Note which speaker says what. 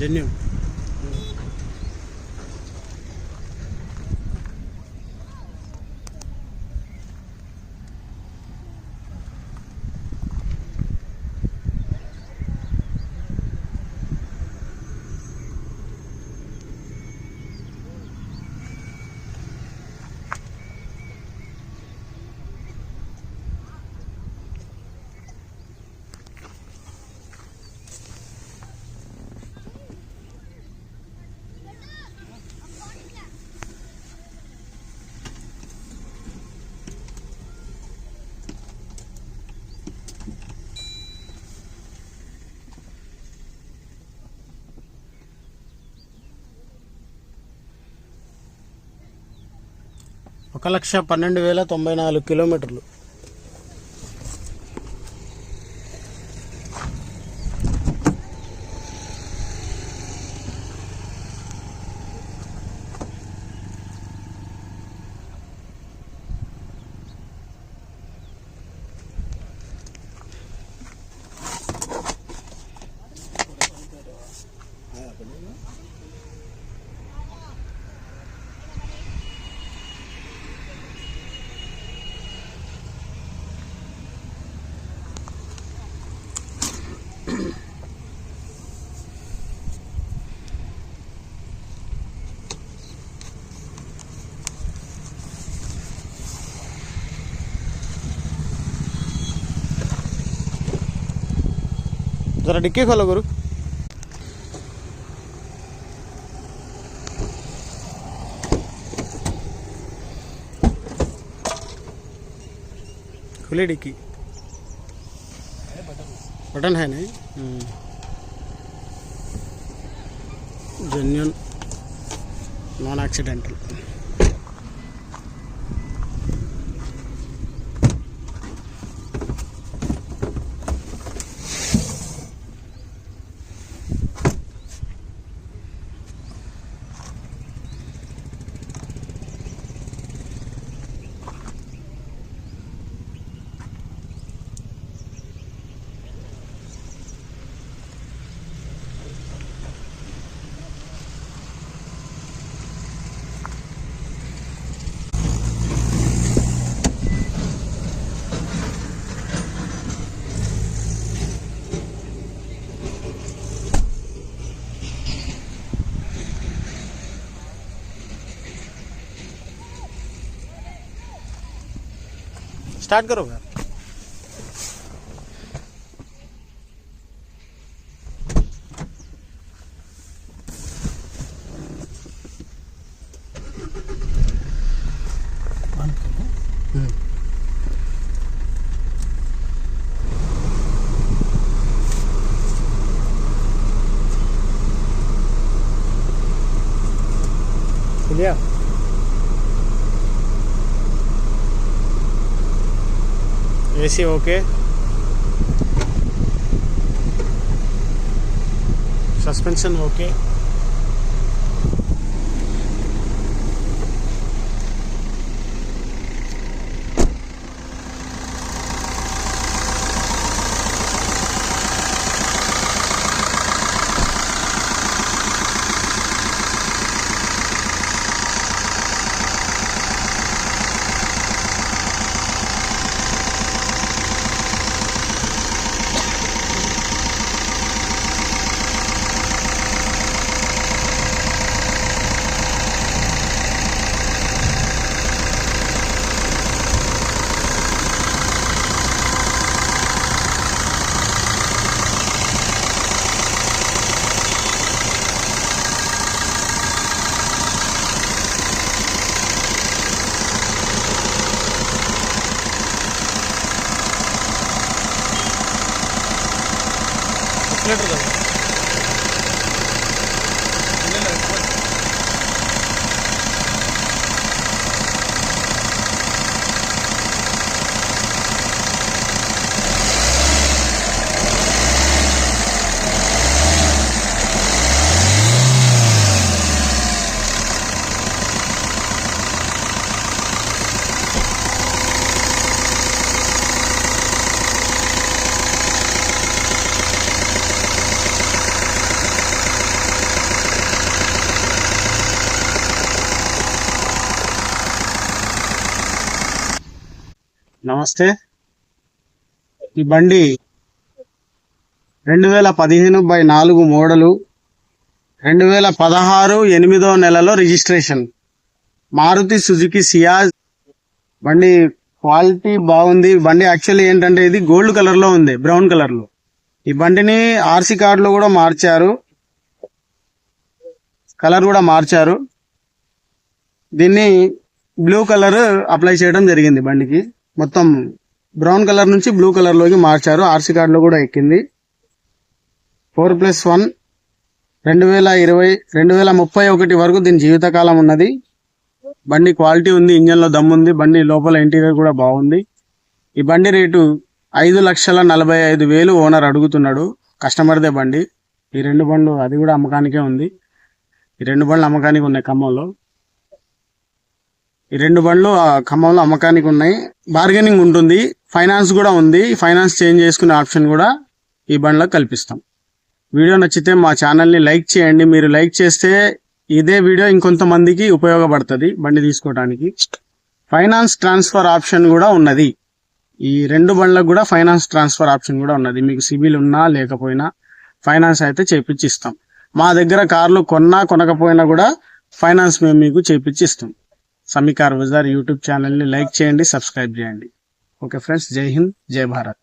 Speaker 1: genuine ఒక లక్ష పన్నెండు వేల తొంభై నాలుగు కిలోమీటర్లు. जरा डिक्की खोलो गुरु खुली डिक्की बटन है नहीं जेन्यून नॉन एक्सीडेंटल स्टार्ट करो यार AC okay suspension okay Gracias. నమస్తే. ఈ బండి రెండు వేల పదిహేను బై నాలుగు మోడలు రెండు వేల పదహారు ఎనిమిదో నెలలో రిజిస్ట్రేషన్. మారుతి సుజుకి సియాజ్ బండి క్వాలిటీ బాగుంది. బండి యాక్చువల్లీ ఏంటంటే ఇది గోల్డ్ కలర్లో ఉంది బ్రౌన్ కలర్లో. ఈ బండిని ఆర్సీ కార్డులో కూడా మార్చారు. కలర్ కూడా మార్చారు. దీన్ని బ్లూ కలర్ అప్లై చేయడం జరిగింది బండికి. మొత్తం బ్రౌన్ కలర్ నుంచి బ్లూ కలర్లోకి మార్చారు. ఆర్సీ కార్డులో కూడా ఎక్కింది. ఫోర్ ప్లస్ వన్ రెండు వేల ఇరవై రెండు వేల ముప్పై ఒకటి వరకు దీని జీవితకాలం ఉన్నది. బండి క్వాలిటీ ఉంది ఇంజన్లో బండి లోపల ఇంటీరియర్ కూడా బాగుంది. ఈ బండి రేటు ఐదు లక్షల నలభై ఐదు వేలు ఓనర్ అడుగుతున్నాడు కస్టమర్దే బండి. ఈ రెండు బండ్లు అది కూడా అమ్మకానికే ఉంది. ఈ రెండు బండ్లు అమ్మకానికి ఉన్నాయి ఖమ్మంలో. ఈ రెండు బండ్లు ఖమ్మంలో అమ్మకానికి ఉన్నాయి. బార్గెనింగ్ ఉంటుంది. ఫైనాన్స్ కూడా ఉంది. ఫైనాన్స్ చేంజ్ చేసుకునే ఆప్షన్ కూడా ఈ బండ్లో కల్పిస్తాం. వీడియో నచ్చితే మా ఛానల్ని లైక్ చేయండి. మీరు లైక్ చేస్తే ఇదే వీడియో ఇంకొంతమందికి ఉపయోగపడుతుంది బండి తీసుకోవడానికి ఫైనాన్స్ ట్రాన్స్ఫర్ ఆప్షన్ కూడా ఉన్నది. ఈ రెండు బండ్లకు కూడా ఫైనాన్స్ ట్రాన్స్ఫర్ ఆప్షన్ కూడా ఉన్నది. మీకు సిబిల్ ఉన్నా లేకపోయినా ఫైనాన్స్ అయితే చేపించిస్తాం మా దగ్గర కార్లు కొన్నా కొనకపోయినా కూడా ఫైనాన్స్ మేము మీకు చేపించిస్తాం సమీకార్ బజార్ యూట్యూబ్ ఛానల్ని లైక్ చేయండి సబ్స్క్రైబ్ చేయండి. ఓకే ఫ్రెండ్స్ జై హింద్ జై భారత్.